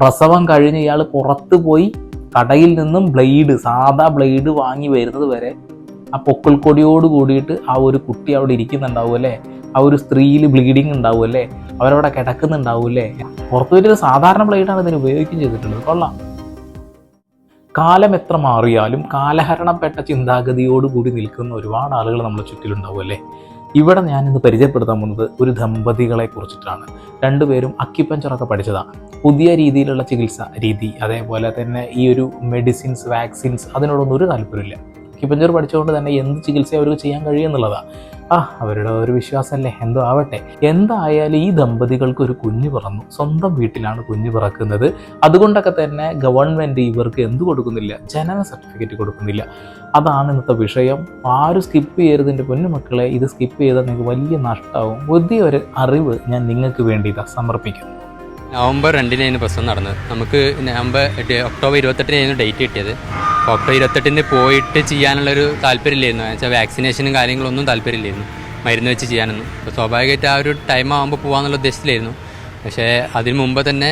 പ്രസവം കഴിഞ്ഞ് ഇയാൾ പുറത്ത് പോയി കടയിൽ നിന്നും ബ്ലേഡ് സാധാ ബ്ലേഡ് വാങ്ങി വരുന്നത് വരെ ആ പൊക്കൽ കൊടിയോട് കൂടിയിട്ട് ആ ഒരു കുട്ടി അവിടെ ഇരിക്കുന്നുണ്ടാവും അല്ലേ? ആ ഒരു സ്ത്രീയിൽ ബ്ലീഡിങ് ഉണ്ടാവും അല്ലേ? അവരവിടെ കിടക്കുന്നുണ്ടാവും അല്ലേ പുറത്തു പോയിട്ട് സാധാരണ ബ്ലേഡാണ് ഇതിന് ഉപയോഗിക്കുകയും ചെയ്തിട്ടുള്ളത്. കൊള്ളാം. കാലം എത്ര മാറിയാലും കാലഹരണപ്പെട്ട ചിന്താഗതിയോടുകൂടി നിൽക്കുന്ന ഒരുപാട് ആളുകൾ നമ്മുടെ ചുറ്റിലുണ്ടാവും അല്ലേ? ഇവിടെ ഞാനിന്ന് പരിചയപ്പെടുത്താൻ പോകുന്നത് ഒരു ദമ്പതികളെ കുറിച്ചിട്ടാണ്. രണ്ടുപേരും അക്യുപഞ്ചറൊക്കെ പഠിച്ചതാണ് പുതിയ രീതിയിലുള്ള ചികിത്സ രീതി അതേപോലെ തന്നെ ഈ ഒരു മെഡിസിൻസ് വാക്സിൻസ് അതിനോടൊന്നും ഒരു താല്പര്യമില്ല അക്യുപഞ്ചർ പഠിച്ചുകൊണ്ട് തന്നെ എന്ത് ചികിത്സ അവർക്ക് ചെയ്യാൻ കഴിയുമെന്നുള്ളതാണ് ആ അവരുടെ ഒരു വിശ്വാസമല്ലേ? എന്തോ ആവട്ടെ. എന്തായാലും ഈ ദമ്പതികൾക്ക് ഒരു കുഞ്ഞ് പിറന്നു. സ്വന്തം വീട്ടിലാണ് കുഞ്ഞ് പിറക്കുന്നത്. അതുകൊണ്ടൊക്കെ തന്നെ ഗവൺമെന്റ് ഇവർക്ക് എന്ത് കൊടുക്കുന്നില്ല? ജനന സർട്ടിഫിക്കറ്റ് കൊടുക്കുന്നില്ല. അതാണ് ഇന്നത്തെ വിഷയം. ആരും സ്കിപ്പ് ചെയ്യരുത് എന്റെ പൊന്നുമക്കളെ ഇത് സ്കിപ്പ് ചെയ്താൽ നിങ്ങൾക്ക് വലിയ നഷ്ടമാവും പുതിയൊരു അറിവ് ഞാൻ നിങ്ങൾക്ക് വേണ്ടി ഇതാ സമർപ്പിക്കുന്നു. നവംബർ രണ്ടിനായിരുന്നു പ്രസവം നടന്നത്. നമുക്ക് നവംബർ ഒക്ടോബർ ഇരുപത്തെട്ടിനായിരുന്നു ഡേറ്റ് കിട്ടിയത്. ഒക്ടോബർ ഇരുപത്തെട്ടിന് പോയിട്ട് ചെയ്യാനുള്ളൊരു താല്പര്യമില്ലായിരുന്നു. വെച്ചാൽ വാക്സിനേഷനും കാര്യങ്ങളൊന്നും താല്പര്യമില്ലായിരുന്നു. മരുന്ന് വെച്ച് ചെയ്യാനൊന്നും. അപ്പോൾ സ്വാഭാവികമായിട്ട് ആ ഒരു ടൈം ആകുമ്പോൾ പോകാമെന്നുള്ള ഉദ്ദേശത്തിലായിരുന്നു. പക്ഷേ അതിന് മുമ്പ് തന്നെ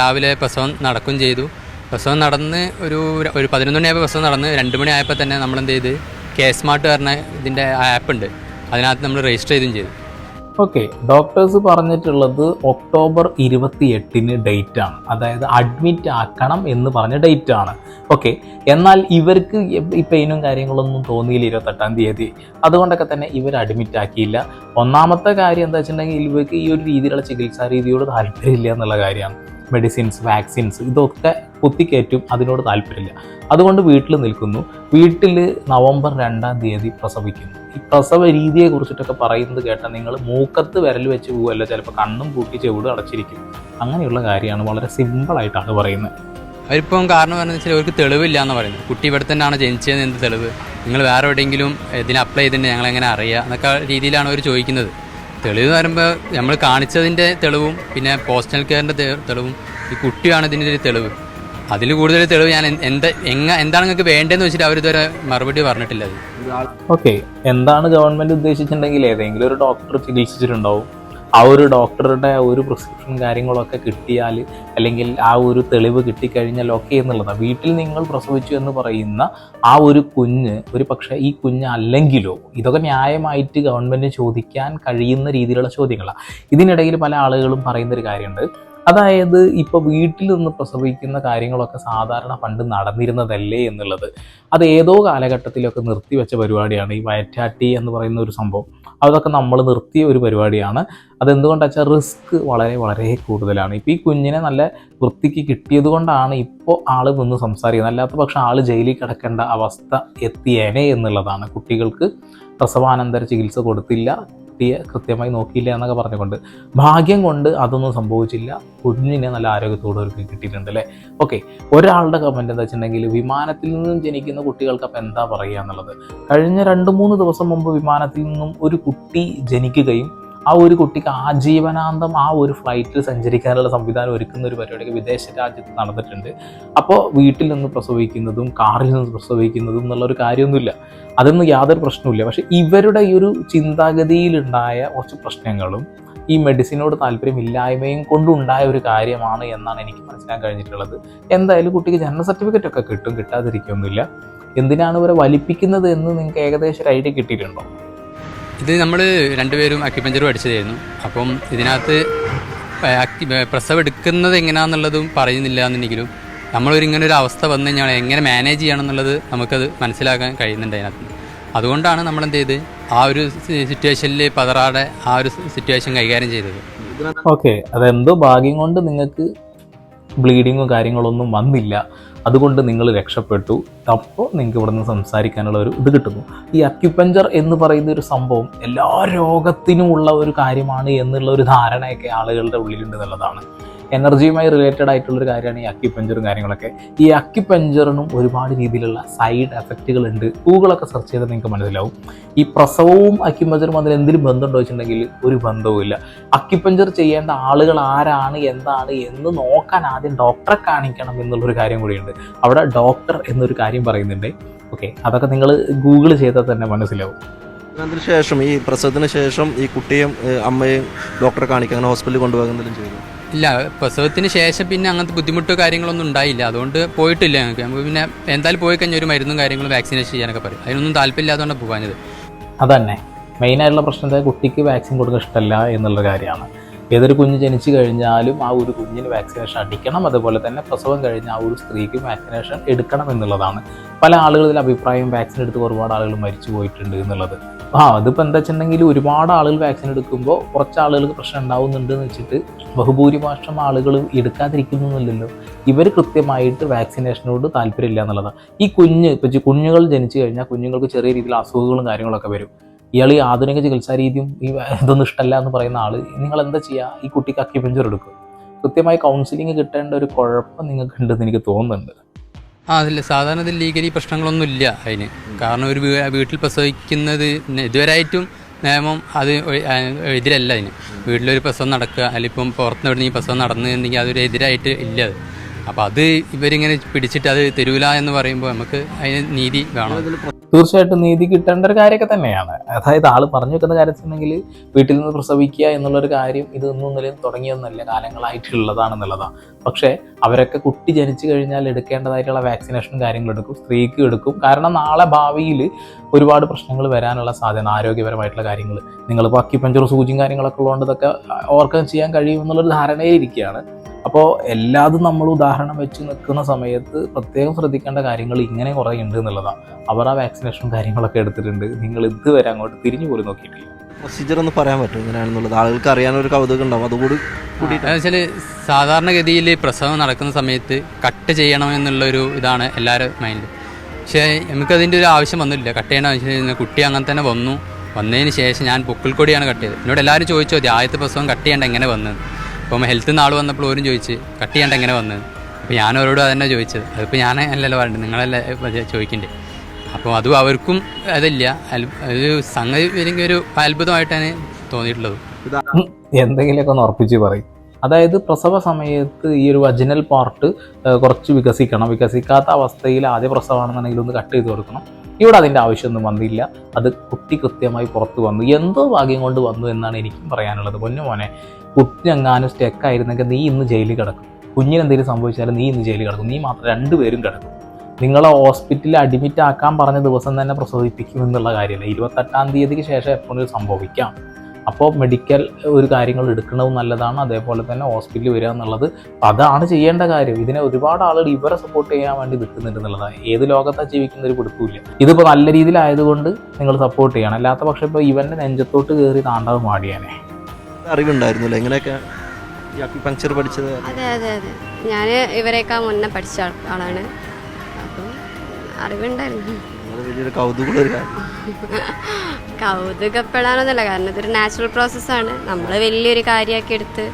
രാവിലെ പ്രസവം നടക്കും ചെയ്തു. പ്രസവം നടന്ന് ഒരു ഒരു പതിനൊന്ന് മണിയായപ്പോൾ പ്രസവം നടന്ന് രണ്ട് മണിയായപ്പോൾ തന്നെ നമ്മളെന്ത് ചെയ്ത് കെ സ്മാർട്ട് പറഞ്ഞ ഇതിന്റെ ആപ്പ് ഉണ്ട്. അതിനകത്ത് നമ്മൾ രജിസ്റ്റർ ചെയ്തും ചെയ്തു. ഓക്കെ ഡോക്ടേഴ്സ് പറഞ്ഞിട്ടുള്ളത് ഒക്ടോബർ ഇരുപത്തി എട്ടിന് ഡേറ്റ് ആണ്. അതായത് അഡ്മിറ്റ് ആക്കണം എന്ന് പറഞ്ഞ ഡേറ്റ് ആണ്. ഓക്കെ എന്നാൽ ഇവർക്ക് ഈ പെയിനും കാര്യങ്ങളൊന്നും തോന്നിയില്ല ഇരുപത്തെട്ടാം തീയതി. അതുകൊണ്ടൊക്കെ തന്നെ ഇവർ അഡ്മിറ്റ് ആക്കിയില്ല. ഒന്നാമത്തെ കാര്യം എന്താ വെച്ചിട്ടുണ്ടെങ്കിൽ ഇവർക്ക് ഈ ഒരു രീതിയിലുള്ള ചികിത്സാ രീതിയോട് താല്പര്യമില്ല എന്നുള്ള കാര്യമാണ്. മെഡിസിൻസ് വാക്സിൻസ് ഇതൊക്കെ കുത്തിക്കയറ്റും അതിനോട് താല്പര്യമില്ല. അതുകൊണ്ട് വീട്ടിൽ നിൽക്കുന്നു. വീട്ടിൽ നവംബർ രണ്ടാം തീയതി പ്രസവിക്കുന്നു. ഈ പ്രസവ രീതിയെ കുറിച്ചിട്ടൊക്കെ പറയുന്നത് കേട്ടാൽ നിങ്ങൾ മൂക്കത്ത് വിരൽ വെച്ച് പോകുമല്ല ചിലപ്പോൾ കണ്ണും പൂട്ടി ചെവിടും അടച്ചിരിക്കും. അങ്ങനെയുള്ള കാര്യമാണ് വളരെ സിമ്പിളായിട്ടാണ് പറയുന്നത്. അവരിപ്പം കാരണം പറഞ്ഞു വെച്ചാൽ അവർക്ക് തെളിവില്ല എന്ന് പറയുന്നത്. കുട്ടി ഇവിടെ തന്നെയാണ് ജനിച്ചതെന്ന് എന്ത് തെളിവ്? നിങ്ങൾ വേറെ എവിടെയെങ്കിലും ഇതിന് അപ്ലൈ ചെയ്തിട്ടുണ്ട് ഞങ്ങൾ എങ്ങനെ അറിയുക എന്നൊക്കെ രീതിയിലാണ് അവർ ചോദിക്കുന്നത്. തെളിവ് എന്ന് പറയുമ്പോൾ നമ്മൾ കാണിച്ചതിന്റെ തെളിവും പിന്നെ പോസ്റ്റൽ കെയറിന്റെ തെളിവും ഈ കുട്ടിയാണ് ഇതിന്റെ ഒരു തെളിവ്. അതിൽ കൂടുതൽ തെളിവ് ഞാൻ എന്താ എന്താണ് നിങ്ങൾക്ക് വേണ്ടതെന്ന് വെച്ചിട്ട് അവരിതുവരെ മറുപടി പറഞ്ഞിട്ടില്ല ഓക്കെ എന്താണ് ഗവൺമെന്റ് ഉദ്ദേശിച്ചിട്ടുണ്ടെങ്കിൽ ഏതെങ്കിലും ഒരു ഡോക്ടർ ചികിത്സിച്ചിട്ടുണ്ടാവും. ആ ഒരു ഡോക്ടറുടെ ഒരു പ്രിസ്ക്രിപ്ഷൻ കാര്യങ്ങളൊക്കെ കിട്ടിയാൽ അല്ലെങ്കിൽ ആ ഒരു തെളിവ് കിട്ടിക്കഴിഞ്ഞാൽ ഓക്കെ എന്നുള്ളതാണ്. വീട്ടിൽ നിങ്ങൾ പ്രസവിച്ചു എന്ന് പറയുന്ന ആ ഒരു കുഞ്ഞ് ഒരു പക്ഷേ ഈ കുഞ്ഞ് അല്ലെങ്കിലോ ഇതൊക്കെ ന്യായമായിട്ട് ഗവൺമെന്റ് ചോദിക്കാൻ കഴിയുന്ന രീതിയിലുള്ള ചോദ്യങ്ങളാണ് ഇതിനിടയിൽ പല ആളുകളും പറയുന്ന ഒരു കാര്യമുണ്ട്. അതായത് ഇപ്പോൾ വീട്ടിൽ നിന്ന് പ്രസവിക്കുന്ന കാര്യങ്ങളൊക്കെ സാധാരണ പണ്ട് നടന്നിരുന്നതല്ലേ എന്നുള്ളത്. അത് ഏതോ കാലഘട്ടത്തിലൊക്കെ നിർത്തിവെച്ച പരിപാടിയാണ് ഈ വയറ്റാട്ടി എന്ന് പറയുന്ന ഒരു സംഭവം. അതൊക്കെ നമ്മൾ നിർത്തിയ ഒരു പരിപാടിയാണ്. അതെന്തുകൊണ്ടാ വെച്ചാൽ റിസ്ക് വളരെ വളരെ കൂടുതലാണ്. ഇപ്പോൾ ഈ കുഞ്ഞിനെ നല്ല വൃത്തിക്ക് കിട്ടിയത് കൊണ്ടാണ് ഇപ്പോൾ ആൾ നിന്ന് സംസാരിക്കുന്നത്. അല്ലാത്ത പക്ഷം ആൾ ജയിലിൽ കിടക്കേണ്ട അവസ്ഥ എത്തിയേനെ എന്നുള്ളതാണ്. കുട്ടികൾക്ക് പ്രസവാനന്തര ചികിത്സ കൊടുത്തില്ല. കുട്ടിയെ കൃത്യമായി നോക്കിയില്ല എന്നൊക്കെ പറഞ്ഞുകൊണ്ട് ഭാഗ്യം കൊണ്ട് അതൊന്നും സംഭവിച്ചില്ല. കുഞ്ഞിനെ നല്ല ആരോഗ്യത്തോടെ അവർക്ക് കിട്ടിയിട്ടുണ്ട് അല്ലേ? ഓക്കെ ഒരാളുടെ കമന്റ് എന്താ വെച്ചിട്ടുണ്ടെങ്കിൽ വിമാനത്തിൽ നിന്നും ജനിക്കുന്ന കുട്ടികൾക്ക് അപ്പം എന്താ പറയുക എന്നുള്ളത്. കഴിഞ്ഞ രണ്ട് മൂന്ന് ദിവസം മുമ്പ് വിമാനത്തിൽ നിന്നും ഒരു കുട്ടി ജനിക്കുകയും ആ ഒരു കുട്ടിക്ക് ആജീവനാന്തം ആ ഒരു ഫ്ലൈറ്റിൽ സഞ്ചരിക്കാനുള്ള സംവിധാനം ഒരുക്കുന്ന ഒരു പരിപാടിയൊക്കെ വിദേശ രാജ്യത്ത് നടന്നിട്ടുണ്ട്. അപ്പോൾ വീട്ടിൽ നിന്ന് പ്രസവിക്കുന്നതും കാറിൽ നിന്ന് പ്രസവിക്കുന്നതും എന്നുള്ള ഒരു കാര്യമൊന്നുമില്ല. അതൊന്നും യാതൊരു പ്രശ്നവുമില്ല. പക്ഷേ ഇവരുടെ ഈ ഒരു ചിന്താഗതിയിലുണ്ടായ കുറച്ച് പ്രശ്നങ്ങളും ഈ മെഡിസിനോട് താല്പര്യമില്ലായ്മയും കൊണ്ടുണ്ടായ ഒരു കാര്യമാണ് എന്നാണ് എനിക്ക് മനസ്സിലാക്കാൻ കഴിഞ്ഞിട്ടുള്ളത്. എന്തായാലും കുട്ടിക്ക് ജനന സർട്ടിഫിക്കറ്റ് ഒക്കെ കിട്ടും കിട്ടാതിരിക്കൊന്നുമില്ല. എന്തിനാണ് ഇവരെ വലിപ്പിക്കുന്നത് എന്ന് നിങ്ങൾക്ക് ഏകദേശം ഒരു ഐഡിയ കിട്ടിയിട്ടുണ്ടോ? ഇത് നമ്മൾ രണ്ടുപേരും അക്യുപഞ്ചർ പഠിച്ചതായിരുന്നു. അപ്പം ഇതിനകത്ത് പ്രസവ് എടുക്കുന്നത് എങ്ങനെയാണെന്നുള്ളതും പറയുന്നില്ല എന്നുണ്ടെങ്കിലും നമ്മളൊരു ഇങ്ങനെ ഒരു അവസ്ഥ വന്നു കഴിഞ്ഞാൽ എങ്ങനെ മാനേജ് ചെയ്യണം എന്നുള്ളത് നമുക്കത് മനസ്സിലാക്കാൻ കഴിയുന്നുണ്ട് അതിനകത്ത്. അതുകൊണ്ടാണ് നമ്മൾ എന്ത് ചെയ്ത് ആ ഒരു സിറ്റുവേഷനിൽ പതറാടെ ആ ഒരു സിറ്റുവേഷൻ കൈകാര്യം ചെയ്തത്. ഓക്കെ. അതെന്തോ ഭാഗ്യം കൊണ്ട് നിങ്ങൾക്ക് ബ്ലീഡിങ്ങും കാര്യങ്ങളൊന്നും വന്നില്ല. അതുകൊണ്ട് നിങ്ങൾ രക്ഷപ്പെട്ടു. അപ്പോൾ നിങ്ങൾക്ക് ഇവിടെ നിന്ന് സംസാരിക്കാനുള്ള ഒരു ഇത് കിട്ടുന്നു. ഈ അക്യുപഞ്ചർ എന്ന് പറയുന്ന ഒരു സംഭവം എല്ലാ രോഗത്തിനുമുള്ള ഒരു കാര്യമാണ് എന്നുള്ള ഒരു ധാരണയൊക്കെ ആളുകളുടെ ഉള്ളിലുണ്ട് എന്നുള്ളതാണ്. എനർജിയുമായി റിലേറ്റഡ് ആയിട്ടുള്ളൊരു കാര്യമാണ് ഈ അക്യുപഞ്ചറും കാര്യങ്ങളൊക്കെ. ഈ അക്യുപഞ്ചറിനും ഒരുപാട് രീതിയിലുള്ള സൈഡ് എഫക്റ്റുകൾ ഉണ്ട് ഗൂഗിളൊക്കെ സെർച്ച് ചെയ്താൽ നിങ്ങൾക്ക് മനസ്സിലാവും. ഈ പ്രസവവും അക്യുപഞ്ചറും അതിൽ എന്തെങ്കിലും ബന്ധമുണ്ടോ വെച്ചിട്ടുണ്ടെങ്കിൽ ഒരു ബന്ധവുമില്ല അക്യുപഞ്ചർ ചെയ്യേണ്ട ആളുകൾ ആരാണ് എന്താണ് എന്ന് നോക്കാൻ ആദ്യം ഡോക്ടറെ കാണിക്കണം എന്നുള്ളൊരു കാര്യം കൂടിയുണ്ട്. അവിടെ ഡോക്ടർ എന്നൊരു കാര്യം പറയുന്നുണ്ട്. ഓക്കെ അതൊക്കെ നിങ്ങൾ ഗൂഗിൾ ചെയ്താൽ തന്നെ മനസ്സിലാവും. അതിന് ശേഷം ഈ പ്രസവത്തിന് ശേഷം ഈ കുട്ടിയും അമ്മയും ഡോക്ടറെ കാണിക്കാൻ അങ്ങനെ ഹോസ്പിറ്റലിൽ കൊണ്ടുപോകുന്നതിലും ചെയ്തു? ഇല്ല പ്രസവത്തിന് ശേഷം പിന്നെ അങ്ങനത്തെ ബുദ്ധിമുട്ടോ കാര്യങ്ങളൊന്നും ഉണ്ടായില്ല. അതുകൊണ്ട് പോയിട്ടില്ല ഞങ്ങൾക്ക് നമുക്ക് പിന്നെ എന്തായാലും പോയി കഴിഞ്ഞാൽ ഒരു മരുന്നും കാര്യങ്ങളും വാക്സിനേഷൻ ചെയ്യാനൊക്കെ പറയും. അതിനൊന്നും താല്പര്യമില്ലാതുകൊണ്ട് പോകാനത് അതന്നെ. മെയിനായിട്ടുള്ള പ്രശ്നം എന്താ? കുട്ടിക്ക് വാക്സിൻ കൊടുക്കാൻ ഇഷ്ടമല്ല എന്നുള്ള കാര്യമാണ്. ഏതൊരു കുഞ്ഞ് ജനിച്ചു കഴിഞ്ഞാലും ആ ഒരു കുഞ്ഞിന് വാക്സിനേഷൻ അടിക്കണം. അതുപോലെ തന്നെ പ്രസവം കഴിഞ്ഞ ആ ഒരു സ്ത്രീക്കും വാക്സിനേഷൻ എടുക്കണം എന്നുള്ളതാണ്. പല ആളുകളിൽ അഭിപ്രായം വാക്സിൻ എടുത്ത് ഒരുപാട് ആളുകൾ മരിച്ചു പോയിട്ടുണ്ട് എന്നുള്ളത്. ആ അതിപ്പോൾ എന്താ വെച്ചിട്ടുണ്ടെങ്കിൽ ഒരുപാട് ആളുകൾ വാക്സിൻ എടുക്കുമ്പോൾ കുറച്ച് ആളുകൾക്ക് പ്രശ്നം ഉണ്ടാവുന്നുണ്ട് എന്ന് വെച്ചിട്ട് ബഹുഭൂരിപക്ഷം ആളുകൾ എടുക്കാതിരിക്കുന്നില്ലല്ലോ ഇവർ കൃത്യമായിട്ട് വാക്സിനേഷനോട് താല്പര്യമില്ല എന്നുള്ളതാണ് ഈ കുഞ്ഞ് ഇപ്പോൾ കുഞ്ഞുങ്ങൾ ജനിച്ചു കഴിഞ്ഞാൽ കുഞ്ഞുങ്ങൾക്ക് ചെറിയ രീതിയിൽ അസുഖങ്ങളും കാര്യങ്ങളൊക്കെ വരും. ഇയാൾ ഈ ആധുനിക ചികിത്സാ രീതിയും ഈ ഇതൊന്നും ഇഷ്ടമല്ല എന്ന് പറയുന്ന ആൾ നിങ്ങൾ എന്താ ചെയ്യുക ഈ കുട്ടിക്ക് അക്യുപഞ്ചർ എടുക്കും. കൃത്യമായി കൗൺസിലിംഗ് കിട്ടേണ്ട ഒരു കുഴപ്പം നിങ്ങൾക്ക് ഉണ്ടെന്ന് എനിക്ക് തോന്നുന്നുണ്ട്. ആ അതില്ല. സാധാരണ ലീഗലി പ്രശ്നങ്ങളൊന്നും ഇല്ല അതിന്. കാരണം ഒരു വീട്ടിൽ പ്രസവിക്കുന്നത് ഇതുവരായിട്ടും നിയമം അത് എതിരല്ല അതിന്. വീട്ടിലൊരു പ്രസവം നടക്കുക അല്ലെങ്കിൽ ഇപ്പം പുറത്തുനിന്ന് ഈ പ്രസവം നടന്നിട്ടുണ്ടെങ്കിൽ അതൊരു എതിരായിട്ട് ഇല്ല അത്. അപ്പോൾ അത് ഇവരിങ്ങനെ പിടിച്ചിട്ട് അത് തരൂല എന്ന് പറയുമ്പോൾ നമുക്ക് അതിന് നീതി വേണം. തീർച്ചയായിട്ടും നീതി കിട്ടേണ്ട ഒരു കാര്യമൊക്കെ തന്നെയാണ്. അതായത് ആൾ പറഞ്ഞു വെക്കുന്ന കാര്യത്തിനുണ്ടെങ്കിൽ വീട്ടിൽ നിന്ന് പ്രസവിക്കുക എന്നുള്ളൊരു കാര്യം ഇത് ഒന്നും നിലയിൽ തുടങ്ങിയൊന്നുമല്ല കാലങ്ങളായിട്ടുള്ളതാണെന്നുള്ളതാണ്. പക്ഷേ അവരൊക്കെ കുട്ടി ജനിച്ചു കഴിഞ്ഞാൽ എടുക്കേണ്ടതായിട്ടുള്ള വാക്സിനേഷൻ കാര്യങ്ങൾ എടുക്കും സ്ത്രീക്ക് എടുക്കും. കാരണം നാളെ ഭാവിയിൽ ഒരുപാട് പ്രശ്നങ്ങൾ വരാനുള്ള സാധ്യത ആരോഗ്യപരമായിട്ടുള്ള കാര്യങ്ങൾ. നിങ്ങളിപ്പോൾ അക്കിപ്പഞ്ചർ സൂചിയും കാര്യങ്ങളൊക്കെ ഉള്ളതുകൊണ്ട് ഇതൊക്കെ ഓവർകം ചെയ്യാൻ കഴിയുമെന്നുള്ളൊരു ധാരണയിലിരിക്കുകയാണ്. അപ്പോൾ എല്ലാതും നമ്മൾ ഉദാഹരണം വെച്ച് നിൽക്കുന്ന സമയത്ത് പ്രത്യേകം ശ്രദ്ധിക്കേണ്ട കാര്യങ്ങൾ ഇങ്ങനെ കുറേ ഉണ്ട് എന്നുള്ളതാണ്. അവർ ആ വാക്സിനേഷനും കാര്യങ്ങളൊക്കെ എടുത്തിട്ടുണ്ട്. നിങ്ങൾ ഇതുവരെ അങ്ങോട്ട് തിരിഞ്ഞു പോലും നോക്കിയിട്ടില്ല. പ്രൊസീജിയർ ഒന്ന് പറയാൻ പറ്റും എങ്ങനെയാണെന്നുള്ളത് ആളുകൾക്ക് അറിയാനൊരു കൗതുകം ഉണ്ടാവും. അതുകൂടി വെച്ചാൽ സാധാരണഗതിയിൽ പ്രസവം നടക്കുന്ന സമയത്ത് കട്ട് ചെയ്യണം എന്നുള്ളൊരു ഇതാണ് എല്ലാവരും മൈൻഡ് പക്ഷേ നമുക്കതിന്റെ ഒരു ആവശ്യം വന്നില്ല. കട്ട് ചെയ്യണ ആവശ്യം. കുട്ടി അങ്ങനെ തന്നെ വന്നു. വന്നതിന് ശേഷം ഞാൻ പൊക്കിൾക്കൊടിയാണ് കട്ട് ചെയ്തത്. എന്നോട് എല്ലാവരും ചോദിച്ചു മതി ആദ്യത്തെ പ്രസവം കട്ട് ചെയ്യേണ്ട എങ്ങനെ വന്നത് അപ്പം ഹെൽത്ത് നിന്ന് ആൾ വന്നപ്പോൾ ഓരും ചോദിച്ച് കട്ട് ചെയ്യേണ്ട എങ്ങനെ വന്ന്? അപ്പോൾ ഞാൻ അവരോട് അതന്നെ ചോദിച്ചത്. അതിപ്പോൾ ഞാൻ അല്ലല്ലോ പറഞ്ഞത് നിങ്ങളല്ലേ ചോദിക്കണ്ടേ? അപ്പോൾ അതും അവർക്കും അതില്ല. ഒരു സംഗതി എനിക്ക് ഒരു അത്ഭുതമായിട്ടാണ് തോന്നിയിട്ടുള്ളത്. എന്തെങ്കിലുമൊക്കെ ഒന്ന് ഉറപ്പിച്ച് പറയും. അതായത് പ്രസവ സമയത്ത് ഈ ഒരു വജിനൽ പാർട്ട് കുറച്ച് വികസിക്കണം. വികസിക്കാത്ത അവസ്ഥയിൽ ആദ്യ പ്രസവമാണെന്നുണ്ടെങ്കിൽ ഒന്ന് കട്ട് ചെയ്ത് കൊടുക്കണം. ഇവിടെ അതിന്റെ ആവശ്യമൊന്നും വന്നില്ല. അത് കുട്ടി കൃത്യമായി പുറത്ത് വന്നു. എന്തോ ഭാഗ്യം കൊണ്ട് വന്നു എന്നാണ് എനിക്കും പറയാനുള്ളത്. പൊന്നു മോനെ കുട്ടി എങ്ങാനും സ്റ്റെക്ക് ആയിരുന്നെങ്കിൽ നീ ഇന്ന് ജയിലിൽ കിടക്കും. കുഞ്ഞിന് എന്തെങ്കിലും സംഭവിച്ചാലും നീ ഇന്ന് ജയിലിൽ കിടക്കും. നീ മാത്രം രണ്ടുപേരും കിടക്കും. നിങ്ങളെ ഹോസ്പിറ്റലിൽ അഡ്മിറ്റ് ആക്കാൻ പറഞ്ഞ ദിവസം തന്നെ പ്രസവിപ്പിക്കും എന്നുള്ള കാര്യമല്ല. ഇരുപത്തെട്ടാം തീയതിക്ക് ശേഷം എപ്പോഴും സംഭവിക്കാം. അപ്പോൾ മെഡിക്കൽ ഒരു കാര്യങ്ങൾ എടുക്കുന്നതും നല്ലതാണ്. അതേപോലെ തന്നെ ഹോസ്പിറ്റലിൽ വരിക എന്നുള്ളത് അതാണ് ചെയ്യേണ്ട കാര്യം. ഇതിനെ ഒരുപാട് ആളുകൾ ഇവരെ സപ്പോർട്ട് ചെയ്യാൻ വേണ്ടി നിൽക്കുന്നുണ്ട് എന്നുള്ളതാണ്. ഏത് ലോകത്താണ് ജീവിക്കുന്ന ഒരു പിടുത്തമില്ല ഇതിപ്പോൾ നല്ല രീതിയിലായതുകൊണ്ട് നിങ്ങൾ സപ്പോർട്ട് ചെയ്യണം. അല്ലാത്ത പക്ഷേ ഇപ്പോൾ ഇവന്റെ നെഞ്ചത്തോട്ട് കയറി താണ്ടാവ് മാടിയാനെ അറിവുണ്ടായിരുന്നല്ലോ? എങ്ങനെയൊക്കെ ഈ അക്യുപങ്ചർ പഠിച്ചത്? അതെ അതെ അതെ. ഞാൻ ഇവരെയൊക്കെ മുന്നേ പഠിച്ച ആളാണ്. അപ്പം അറിവുണ്ടായിരുന്നു. വലിയൊരു കാര്യം. കൗതുകപ്പെടാനൊന്നുമല്ല കാരണം ഇതൊരു നാച്ചുറൽ പ്രോസസ്സാണ് നമ്മൾ വലിയൊരു കാര്യമാക്കി എടുത്ത്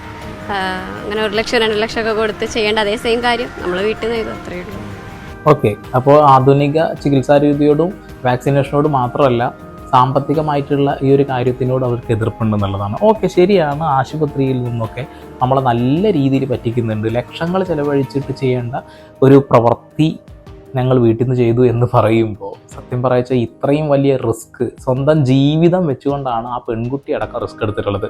അങ്ങനെ ഒരു ലക്ഷം രണ്ട് ലക്ഷം ഒക്കെ കൊടുത്ത് ചെയ്യേണ്ട അതേ സെയിം കാര്യം നമ്മൾ വീട്ടിൽ നിന്ന് ചെയ്തു അത്രയേ ഉള്ളൂ. ഓക്കെ. അപ്പോൾ ആധുനിക ചികിത്സാ രീതിയോടും വാക്സിനേഷനോടും മാത്രമല്ല സാമ്പത്തികമായിട്ടുള്ള ഈ ഒരു കാര്യത്തിനോട് അവർക്ക് എതിർപ്പുണ്ടെന്നുള്ളതാണ് ഓക്കെ ശരിയാണ്. ആശുപത്രിയിൽ നിന്നൊക്കെ നമ്മളെ നല്ല രീതിയിൽ പറ്റിക്കുന്നുണ്ട്. ലക്ഷങ്ങൾ ചെലവഴിച്ചിട്ട് ചെയ്യേണ്ട ഒരു പ്രവൃത്തി ഞങ്ങൾ വീട്ടിൽ നിന്ന് ചെയ്തു എന്ന് പറയുമ്പോൾ സത്യം പറയച്ച ഇത്രയും വലിയ റിസ്ക് സ്വന്തം ജീവിതം വെച്ചുകൊണ്ടാണ് ആ പെൺകുട്ടി അടക്കം റിസ്ക് എടുത്തിട്ടുള്ളത്.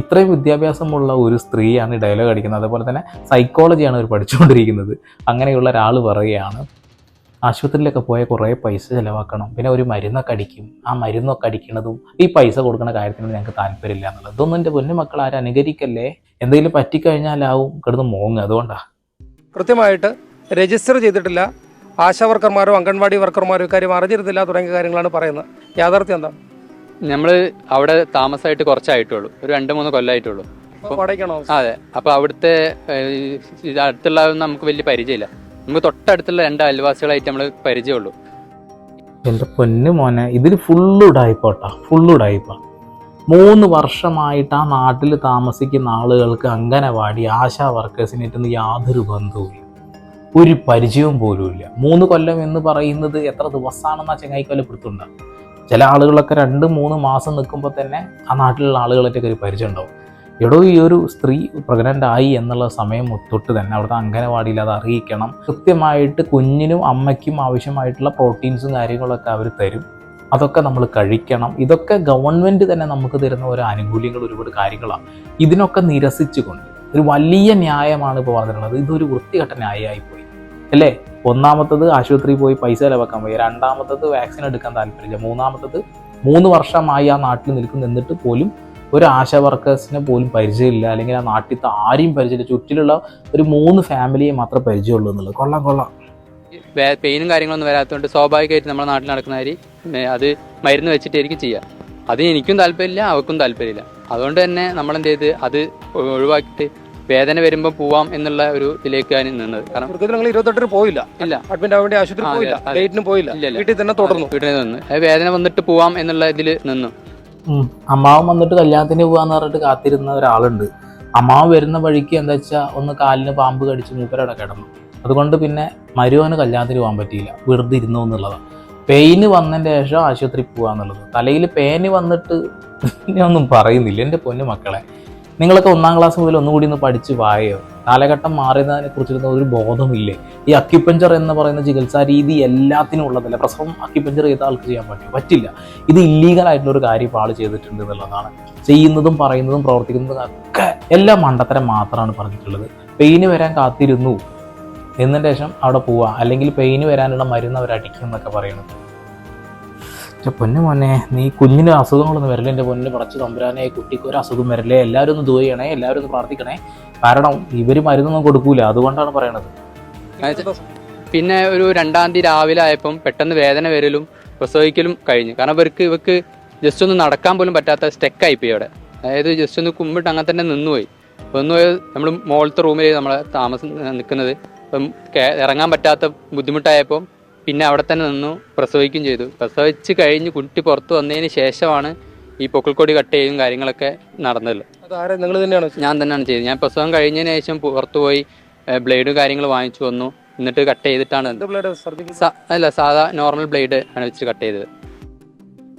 ഇത്രയും വിദ്യാഭ്യാസമുള്ള ഒരു സ്ത്രീയാണ് ഈ ഡയലോഗ് അടിക്കുന്നത്. അതുപോലെ തന്നെ സൈക്കോളജിയാണ് അവർ പഠിച്ചുകൊണ്ടിരിക്കുന്നത്. അങ്ങനെയുള്ള ഒരാൾ പറയുകയാണ്. ആശുപത്രിയിലൊക്കെ പോയാൽ കുറേ പൈസ ചിലവാക്കണം. പിന്നെ ഒരു മരുന്നൊക്കെ അടിക്കും. ആ മരുന്നൊക്കെ അടിക്കുന്നതും ഈ പൈസ കൊടുക്കുന്ന കാര്യത്തിന് ഞങ്ങൾക്ക് താല്പര്യമില്ല എന്നുള്ളത്. ഇതൊന്നും എന്റെ പൊന്നു മക്കൾ ആരും അനുകരിക്കല്ലേ? എന്തെങ്കിലും പറ്റിക്കഴിഞ്ഞാലാവും കിടന്ന് മോങ് അതുകൊണ്ടാണ് കൃത്യമായിട്ട് രജിസ്റ്റർ ചെയ്തിട്ടില്ല. ആശാ വർക്കർമാരോ അംഗൻവാടി വർക്കർമാരോ ഇക്കാര്യം അറിഞ്ഞിരുന്നില്ല. തുടങ്ങിയ കാര്യങ്ങളാണ് പറയുന്നത്. യാഥാർത്ഥ്യം എന്താണ് നമ്മൾ അവിടെ താമസമായിട്ട് കുറച്ചായിട്ടുള്ളൂ. ഒരു രണ്ട് മൂന്ന് കൊല്ലമായിട്ടുള്ളൂ അതെ. അപ്പൊ അവിടുത്തെ അടുത്തുള്ള നമുക്ക് വലിയ പരിചയമില്ല. നമുക്ക് തൊട്ടടുത്തുള്ള രണ്ട് അയൽവാസികളായിട്ട് നമ്മൾ പരിചയമുള്ളൂ. എന്റെ പൊന്നു മോനെ ഇതിൽ ഫുള്ള് ഉടായിപ്പോട്ടാ ഫുള്ള് ഉടായിപ്പ. മൂന്ന് വർഷമായിട്ട് ആ നാട്ടിൽ താമസിക്കുന്ന ആളുകൾക്ക് അംഗനവാടി ആശാ വർക്കേഴ്സിനായിട്ടൊന്നും യാതൊരു ബന്ധവുമില്ല. ഒരു പരിചയവും പോലുമില്ല. മൂന്ന് കൊല്ലം എന്ന് പറയുന്നത് എത്ര ദിവസമാണെന്നാ ചെങ്ങായി കൊല്ലപ്പെടുത്തുണ്ട് ചില ആളുകളൊക്കെ രണ്ട് മൂന്ന് മാസം നിൽക്കുമ്പോൾ തന്നെ ആ നാട്ടിലുള്ള ആളുകളൊക്കെ ഒരു പരിചയം ഉണ്ടാവും എടോ ഈ ഒരു സ്ത്രീ പ്രഗ്നന്റ് ആയി എന്നുള്ള സമയം തൊട്ട് തന്നെ അവിടുത്തെ അംഗനവാടിയിൽ അത് അറിയിക്കണം. കൃത്യമായിട്ട് കുഞ്ഞിനും അമ്മയ്ക്കും ആവശ്യമായിട്ടുള്ള പ്രോട്ടീൻസും കാര്യങ്ങളൊക്കെ അവർ തരും. അതൊക്കെ നമ്മൾ കഴിക്കണം. ഇതൊക്കെ ഗവൺമെന്റ് തന്നെ നമുക്ക് തരുന്ന ഓരോ ആനുകൂല്യങ്ങൾ ഒരുപാട് കാര്യങ്ങളാണ്. ഇതിനൊക്കെ നിരസിച്ചുകൊണ്ട് ഒരു വലിയ ന്യായമാണ് ഇപ്പോൾ പറഞ്ഞിട്ടുള്ളത്. ഇതൊരു വൃത്തികെട്ട ന്യായമായിപ്പോയി. അല്ലേ? ഒന്നാമത്തത് ആശുപത്രിയിൽ പോയി പൈസ ചിലവാക്കാൻ പോയി. രണ്ടാമത്തത് വാക്സിൻ എടുക്കാൻ താല്പര്യമില്ല. മൂന്നാമത്തത് മൂന്ന് വർഷമായി ആ നാട്ടിൽ നിൽക്കുന്ന. എന്നിട്ട് പോലും ഒരു ആശ വർക്കേഴ്സിനെ പോലും പരിചയമില്ല. അല്ലെങ്കിൽ ആ നാട്ടിലത്തെ ആരെയും പരിചയമില്ല. ചുറ്റിലുള്ള ഒരു മൂന്ന് ഫാമിലിയെ മാത്രം പരിചയമുള്ളൂ എന്നുള്ളത്. കൊള്ളാം കൊള്ളാം. പെയിനും കാര്യങ്ങളൊന്നും വരാത്തതുകൊണ്ട് സ്വാഭാവികമായിട്ട് നമ്മുടെ നാട്ടിൽ നടക്കുന്ന കാര്യം അത് മരുന്ന് വെച്ചിട്ടായിരിക്കും ചെയ്യുക അത് എനിക്കും താല്പര്യമില്ല അവർക്കും താല്പര്യമില്ല. അതുകൊണ്ട് തന്നെ നമ്മൾ എന്ത് ചെയ്ത് അത് ഒഴിവാക്കിയിട്ട് വേദന വരുമ്പോൾ പോവാം എന്നുള്ള ഒരു ഇതിലേക്കാണ് നിന്നത്. കാരണം നിങ്ങൾ ഇരുപത്തെട്ടിന് പോയില്ല. ഇല്ല. അഡ്മിറ്റ് ആവേണ്ടി ആശുപത്രി പോയില്ല. ഡേറ്റിന്. വീട്ടിൽ തന്നെ തുടർന്നു. വീട്ടിൽ നിന്ന്. വേദന വന്നിട്ട് പോവാം എന്നുള്ള ഇതിൽ നിന്നു. അമ്മാവൻ വന്നിട്ട് കല്യാണത്തിന് പോവാന്ന് പറഞ്ഞിട്ട് കാത്തിരുന്ന ഒരാളുണ്ട്. അമ്മാവൻ വരുന്ന വഴിക്ക് എന്താ വെച്ചാൽ ഒന്ന് കാലിന് പാമ്പ് കടിച്ച് മൂപ്പരവിടെ കിടന്നു. അതുകൊണ്ട് പിന്നെ മരുവന് കല്യാണത്തിന് പോകാൻ പറ്റിയില്ല. വെറുതെ ഇരുന്നു എന്നുള്ളതാണ് പെയിന് വന്നതിന് ശേഷം ആശുപത്രി പോകാന്നുള്ളത് തലയിൽ പേന് വന്നിട്ട് ഒന്നും പറയുന്നില്ല. എന്റെ പൊന്നു മക്കളെ. നിങ്ങളൊക്കെ ഒന്നാം ക്ലാസ് മുതൽ ഒന്നുകൂടി ഒന്ന് പഠിച്ച് വായോ? കാലഘട്ടം മാറിയതിനെ കുറിച്ചിരുന്ന ഒരു ബോധമില്ലേ ഈ അക്യുപഞ്ചർ എന്ന് പറയുന്ന ചികിത്സാ രീതി എല്ലാത്തിനും ഉള്ളതല്ല? പ്രസവം അക്യുപഞ്ചർ ചെയ്ത ആൾക്ക് ചെയ്യാൻ പറ്റും പറ്റില്ല. ഇത് ഇല്ലീഗൽ ആയിട്ടുള്ള ഒരു കാര്യം ഇപ്പോൾ ആൾ ചെയ്തിട്ടുണ്ട് എന്നുള്ളതാണ്. ചെയ്യുന്നതും പറയുന്നതും പ്രവർത്തിക്കുന്നതും ഒക്കെ എല്ലാം മണ്ടത്തരം മാത്രമാണ് പറഞ്ഞിട്ടുള്ളത്. പെയിന് വരാൻ കാത്തിരുന്നു. എന്നതിന് ശേഷം അവിടെ പോവുക. അല്ലെങ്കിൽ പെയിന് വരാനുള്ള മരുന്ന് അവർ അടിക്കും എന്നൊക്കെ പറയുന്നത് പക്ഷെ പൊന്നു മോനെ നീ കുഞ്ഞിന് അസുഖങ്ങളൊന്നും വരില്ല? എന്റെ പൊന്നിന് പടച്ച് തമ്പുരാനെ കുട്ടിക്ക് ഒരു അസുഖം വരില്ലേ? എല്ലാവരും ഒന്ന് ദൂര ചെയ്യണേ എല്ലാവരും ഒന്ന് പ്രാർത്ഥിക്കണേ. കാരണം ഇവർ മരുന്നൊന്നും കൊടുക്കൂല അതുകൊണ്ടാണ് പറയണത്. പിന്നെ ഒരു രണ്ടാം തീയതി രാവിലെ ആയപ്പം പെട്ടെന്ന് വേദന വരലും പ്രസവിക്കലും കഴിഞ്ഞു. കാരണം ഇവർക്ക് ഇവർക്ക് ജസ്റ്റ് ഒന്ന് നടക്കാൻ പോലും പറ്റാത്ത സ്റ്റെക്കായി പോയി അവിടെ. അതായത് ജസ്റ്റ് ഒന്ന് കുമ്പിട്ട് അങ്ങനെ തന്നെ നിന്നുപോയി. നിന്നുപോയി നമ്മൾ മുകളിലത്തെ റൂമിൽ നമ്മളെ താമസം നിൽക്കുന്നത് ഇപ്പം ഇറങ്ങാൻ പറ്റാത്ത ബുദ്ധിമുട്ടായപ്പോൾ പിന്നെ അവിടെ തന്നെ നിന്നു പ്രസവിക്കുകയും ചെയ്തു. പ്രസവിച്ച് കഴിഞ്ഞ് കുട്ടി പുറത്തു വന്നതിന് ശേഷമാണ് ഈ പൊക്കിൾക്കൊടി കട്ട് ചെയ്യും കാര്യങ്ങളൊക്കെ നടന്നത്. ആരെ? നിങ്ങൾ തന്നെയാണ് ഞാൻ തന്നെയാണ് ചെയ്തത്. ഞാൻ പ്രസവം കഴിഞ്ഞതിന് ശേഷം പുറത്തു പോയി ബ്ലേഡ് കാര്യങ്ങൾ വാങ്ങിച്ചു വന്നു. എന്നിട്ട് കട്ട് ചെയ്തിട്ടാണ് അല്ല സാധാ നോർമൽ ബ്ലേഡ് ആണ് വെച്ച് കട്ട് ചെയ്തത്.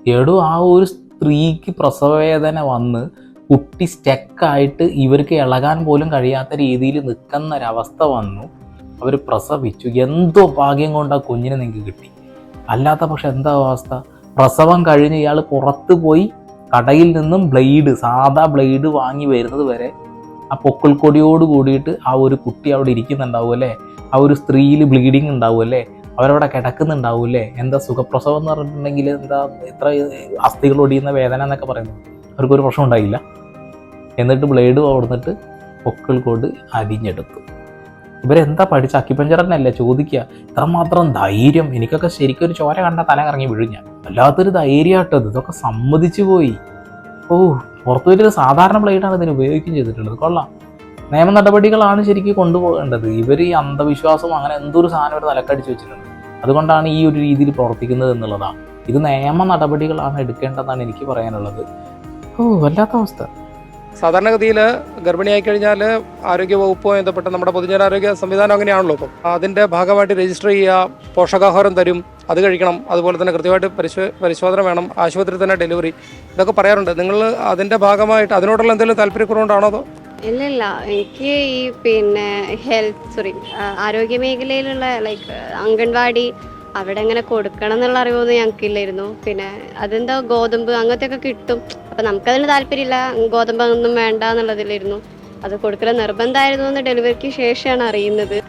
എടോ ആ ഒരു സ്ത്രീക്ക് പ്രസവവേദന വന്ന് കുട്ടി സ്റ്റക്കായിട്ട് ഇവർക്ക് ഇളകാൻ പോലും കഴിയാത്ത രീതിയിൽ നിൽക്കുന്ന ഒരവസ്ഥ വന്നു. അവർ പ്രസവിച്ചു. എന്തോ ഭാഗ്യം കൊണ്ട് ആ കുഞ്ഞിനെ നിങ്ങൾക്ക് കിട്ടി. അല്ലാത്ത പക്ഷെ എന്താ അവസ്ഥ? പ്രസവം കഴിഞ്ഞ് ഇയാൾ പുറത്ത് പോയി കടയിൽ നിന്നും ബ്ലേഡ് സാധാ ബ്ലേഡ് വാങ്ങി വരുന്നത് വരെ ആ പൊക്കിൾക്കൊടിയോട് കൂടിയിട്ട് ആ ഒരു കുട്ടി അവിടെ ഇരിക്കുന്നുണ്ടാവും അല്ലേ? ആ ഒരു സ്ത്രീയിൽ ബ്ലീഡിങ് ഉണ്ടാവും അല്ലേ? അവരവിടെ കിടക്കുന്നുണ്ടാവും അല്ലേ? എന്താ സുഖപ്രസവം എന്ന് പറഞ്ഞിട്ടുണ്ടെങ്കിൽ എന്താ ഇത്ര അസ്ഥികൾ ഒടിയുന്ന വേദന എന്നൊക്കെ പറയുന്നത്? അവർക്കൊരു പ്രശ്നം ഉണ്ടായില്ല. എന്നിട്ട് ബ്ലേഡ് കൊടുത്തിട്ട് പൊക്കിൾ കൊണ്ട് അരിഞ്ഞെടുത്തു. ഇവരെന്താ പഠിച്ച? അക്കിപ്പഞ്ചർ തന്നെയല്ലേ ചോദിക്കുക? ഇത്രമാത്രം ധൈര്യം. എനിക്കൊക്കെ ശരിക്കും ഒരു ചോര കണ്ട തല കറങ്ങി വിഴിഞ്ഞ വല്ലാത്തൊരു ധൈര്യമായിട്ടത് ഇതൊക്കെ സമ്മതിച്ചു പോയി. ഓ പുറത്തു പോയിട്ട് സാധാരണ പ്ലേറ്റാണ് ഇതിന് ഉപയോഗിക്കുകയും ചെയ്തിട്ടുള്ളത്. കൊള്ളാം. നിയമ നടപടികളാണ് ശരിക്കും കൊണ്ടുപോകേണ്ടത്. ഇവർ ഈ അന്ധവിശ്വാസം അങ്ങനെ എന്തൊരു സാധനം ഒരു തലക്കടിച്ച് വെച്ചിട്ടുണ്ട്. അതുകൊണ്ടാണ് ഈ ഒരു രീതിയിൽ പ്രവർത്തിക്കുന്നത് എന്നുള്ളതാണ്. ഇത് നിയമ നടപടികളാണ് എടുക്കേണ്ടതെന്നാണ് എനിക്ക് പറയാനുള്ളത്. ഓ വല്ലാത്ത അവസ്ഥ. സാധാരണഗതിയിൽ ഗർഭിണിയായി കഴിഞ്ഞാൽ ആരോഗ്യ വകുപ്പുമായി ബന്ധപ്പെട്ട നമ്മുടെ പൊതുജനാരോഗ്യ സംവിധാനം അങ്ങനെയാണല്ലോ ഇപ്പം. അതിന്റെ ഭാഗമായിട്ട് രജിസ്റ്റർ ചെയ്യുക പോഷകാഹാരം തരും അത് കഴിക്കണം അതുപോലെ തന്നെ കൃത്യമായിട്ട് പരിശോ പരിശോധന വേണം ആശുപത്രിയിൽ തന്നെ ഡെലിവറി ഇതൊക്കെ പറയാറുണ്ട്. നിങ്ങൾ അതിന്റെ ഭാഗമായിട്ട് അതിനോടുള്ള എന്തെങ്കിലും താല്പര്യക്കുറവുണ്ടാണോ അതോ? ഇല്ല ഇല്ല എനിക്ക് ഈ പിന്നെ ഹെൽത്ത് സോറി ആരോഗ്യ മേഖലയിലുള്ള ലൈക്ക് അംഗൻവാടി അവിടെ എങ്ങനെ കൊടുക്കണം എന്നുള്ള അറിവൊന്നും ഞങ്ങൾക്കില്ലായിരുന്നു. പിന്നെ അതെന്താ ഗോതമ്പ് അങ്ങനത്തെ ഒക്കെ കിട്ടും. അപ്പം നമുക്കതിന് താല്പര്യമില്ല. ഗോതമ്പ് ഒന്നും വേണ്ട എന്നുള്ളതിലായിരുന്നു അത് കൊടുക്കൽ നിർബന്ധമായിരുന്നു എന്ന് ഡെലിവറിക്ക് ശേഷമാണ് അറിയുന്നത്.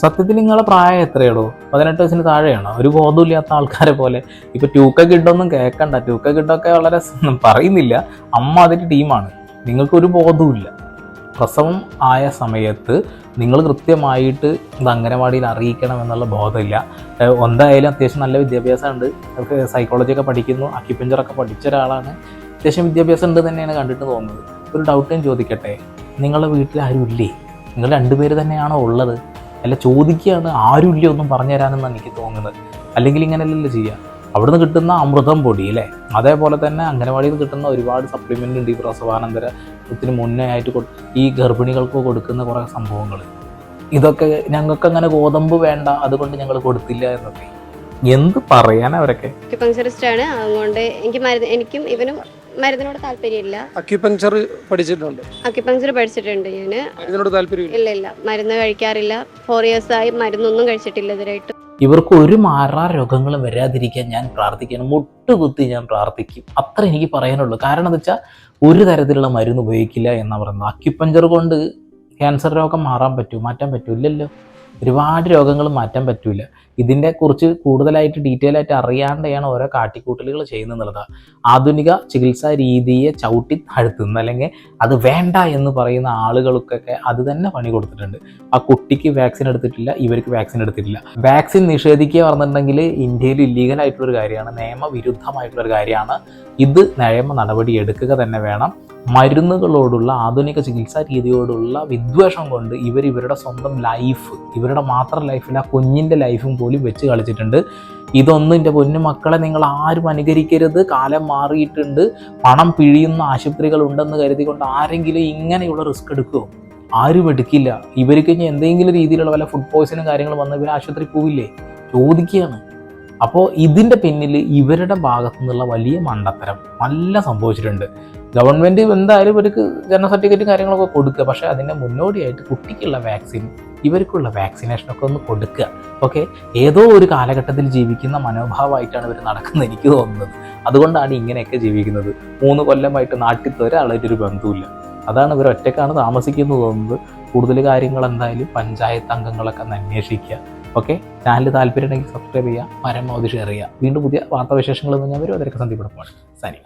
സത്യത്തിൽ നിങ്ങളെ പ്രായം എത്രയുള്ളൂ പതിനെട്ട് വയസ്സിന് താഴെയാണോ? ഒരു ബോധമില്ലാത്ത ആൾക്കാരെ പോലെ. ഇപ്പൊ ട്യൂക്ക കിഡൊന്നും കേൾക്കണ്ട ട്യൂക്ക കിഡൊക്കെ വളരെ പറയുന്നില്ല. അമ്മ അതിന്റെ ടീമാണ്. നിങ്ങൾക്ക് ഒരു ബോധവുമില്ല. പ്രസവം ആയ സമയത്ത് നിങ്ങൾ കൃത്യമായിട്ട് ഇത് അംഗനവാടിയിൽ അറിയിക്കണം എന്നുള്ള ബോധമില്ല. എന്തായാലും അത്യാവശ്യം നല്ല വിദ്യാഭ്യാസമുണ്ട്. സൈക്കോളജിയൊക്കെ പഠിക്കുന്നു. അക്യുപഞ്ചറൊക്കെ പഠിച്ച ഒരാളാണ്. അത്യാവശ്യം വിദ്യാഭ്യാസം ഉണ്ട് തന്നെയാണ് കണ്ടിട്ട് തോന്നുന്നത്. ഒരു ഡൗട്ട് ഞാൻ ചോദിക്കട്ടെ. നിങ്ങളുടെ വീട്ടിൽ ആരും ഇല്ലേ? നിങ്ങൾ രണ്ടുപേര് തന്നെയാണോ ഉള്ളത്? അല്ല ചോദിക്കുകയാണ് ആരും ഇല്ല ഒന്നും പറഞ്ഞു തരാനെന്നാണ് എനിക്ക് തോന്നുന്നത്. അല്ലെങ്കിൽ ഇങ്ങനെയല്ലല്ലോ ചെയ്യുക. അവിടുന്ന് കിട്ടുന്ന അമൃതം പൊടി അല്ലേ? അതേപോലെ തന്നെ അംഗനവാടിയിൽ നിന്ന് കിട്ടുന്ന ഒരുപാട് സപ്ലിമെന്റ് ഉണ്ട് ഈ പ്രസവാനന്തര ഇതിന് മുന്നേ ആയിട്ട് ഈ ഗർഭിണികൾക്ക് കൊടുക്കുന്ന കുറേ സംഭവങ്ങൾ ഇതൊക്കെ ഞങ്ങൾക്ക് അങ്ങനെ ഗോതമ്പ് വേണ്ട അതുകൊണ്ട് ഞങ്ങൾ കൊടുത്തില്ല എന്നൊക്കെ. എന്ത് പറയാൻ അവരൊക്കെ? ആണ്. അതുകൊണ്ട് എനിക്ക് മരുന്ന് എനിക്കും ഇവനും മരുന്നിനോട് താല്പര്യമില്ല? അക്യുപങ്ചർ പഠിച്ചിട്ടുണ്ട്. അക്യുപങ്ചർ പഠിച്ചിട്ടുണ്ട് ഞാൻ മരുന്നിനോട് താല്പര്യമില്ല. ഇല്ല ഇല്ല. മരുന്ന് കഴിക്കാറില്ല. ഫോർ ഇയേഴ്സ് ആയി മരുന്നൊന്നും കഴിച്ചിട്ടില്ല ഇതിനായിട്ട് ഇവർക്ക് ഒരു മാറാ രോഗങ്ങളും വരാതിരിക്കാൻ ഞാൻ പ്രാർത്ഥിക്കണം മുട്ടുകുത്തി ഞാൻ പ്രാർത്ഥിക്കും. അത്ര എനിക്ക് പറയാനുള്ളൂ. കാരണം എന്താ വെച്ചാൽ ഒരു തരത്തിലുള്ള മരുന്ന് ഉപയോഗിക്കില്ല എന്നാണ് പറയുന്നത്. അക്യുപഞ്ചർ കൊണ്ട് ക്യാൻസർ രോഗം മാറാൻ പറ്റുമോ മാറ്റാൻ പറ്റൂലല്ലോ ഒരുപാട് രോഗങ്ങൾ മാറ്റാൻ പറ്റില്ല ഇതിന്റെ കുറിച്ച് കൂടുതലായിട്ട് ഡീറ്റെയിൽ ആയിട്ട് അറിയാണ്ടെയാണ് ഓരോ കാട്ടിക്കൂട്ടലുകൾ ചെയ്യുന്നത് ആധുനിക ചികിത്സാ രീതിയെ ചവിട്ടി താഴ്ത്തുന്ന അല്ലെങ്കിൽ അത് വേണ്ട എന്ന് പറയുന്ന ആളുകൾക്കൊക്കെ അത് തന്നെ പണി കൊടുത്തിട്ടുണ്ട്. ആ കുട്ടിക്ക് വാക്സിൻ എടുത്തിട്ടില്ല ഇവർക്ക് വാക്സിൻ എടുത്തിട്ടില്ല. വാക്സിൻ നിഷേധിക്കുക പറഞ്ഞിട്ടുണ്ടെങ്കിൽ ഇന്ത്യയിൽ ഇല്ലീഗൽ ആയിട്ടുള്ളൊരു കാര്യമാണ് നിയമവിരുദ്ധമായിട്ടുള്ളൊരു കാര്യമാണ്. ഇത് നിയമ നടപടി എടുക്കുക തന്നെ വേണം. മരുന്നുകളോടുള്ള ആധുനിക ചികിത്സാ രീതിയോടുള്ള വിദ്വേഷം കൊണ്ട് ഇവർ ഇവരുടെ സ്വന്തം ലൈഫ് ഇവരുടെ മാത്രം ലൈഫിൽ ആ കുഞ്ഞിന്റെ ലൈഫും പോലും വെച്ച് കളിച്ചിട്ടുണ്ട്. ഇതൊന്നും എന്റെ പൊന്നു മക്കളെ നിങ്ങൾ ആരും അനുകരിക്കരുത്. കാലം മാറിയിട്ടുണ്ട്. പണം പിഴിയുന്ന ആശുപത്രികൾ ഉണ്ടെന്ന് കരുതിക്കൊണ്ട് ആരെങ്കിലും ഇങ്ങനെയുള്ള റിസ്ക് എടുക്കുമോ ആരും എടുക്കില്ല. ഇവർക്ക് ഇനി എന്തെങ്കിലും രീതിയിലുള്ള വല്ല ഫുഡ് പോയ്സനും കാര്യങ്ങളും വന്ന് ഇവർ ആശുപത്രി പോവില്ലേ? ചോദിക്കുകയാണ്. അപ്പോൾ ഇതിന്റെ പിന്നിൽ ഇവരുടെ ഭാഗത്തു നിന്നുള്ള വലിയ മണ്ടത്തരം നല്ല സംഭവിച്ചിട്ടുണ്ട്. ഗവൺമെന്റ് എന്തായാലും ഇവർക്ക് ജനന സർട്ടിഫിക്കറ്റും കാര്യങ്ങളൊക്കെ കൊടുക്കുക. പക്ഷേ അതിന്റെ മുന്നോടിയായിട്ട് കുട്ടിക്കുള്ള വാക്സിൻ ഇവർക്കുള്ള വാക്സിനേഷനൊക്കെ ഒന്ന് കൊടുക്കുക. ഓക്കെ ഏതോ ഒരു കാലഘട്ടത്തിൽ ജീവിക്കുന്ന മനോഭാവമായിട്ടാണ് ഇവർ നടക്കുന്നത് എനിക്ക് തോന്നുന്നത്. അതുകൊണ്ടാണ് ഇങ്ങനെയൊക്കെ ജീവിക്കുന്നത്. മൂന്ന് കൊല്ലമായിട്ട് നാട്ടിൽ ഒരാളായിട്ട് ഒരു ബന്ധുവില്ല അതാണ് ഇവർ ഒറ്റക്കാണ് താമസിക്കുന്നത് തോന്നുന്നത്. കൂടുതൽ കാര്യങ്ങൾ എന്തായാലും പഞ്ചായത്ത് അംഗങ്ങളൊക്കെ ഒന്ന് അന്വേഷിക്കുക. ഓക്കെ ചാനൽ താല്പര്യം ഉണ്ടെങ്കിൽ സബ്സ്ക്രൈബ് ചെയ്യുക. പരമാവധി ഷെയർ ചെയ്യുക. വീണ്ടും പുതിയ വാർത്താവിശേഷങ്ങളൊന്നും ഞാൻ വരും അതിലൊക്കെ സന്ധിപ്പെടുപ്പാണ് സരി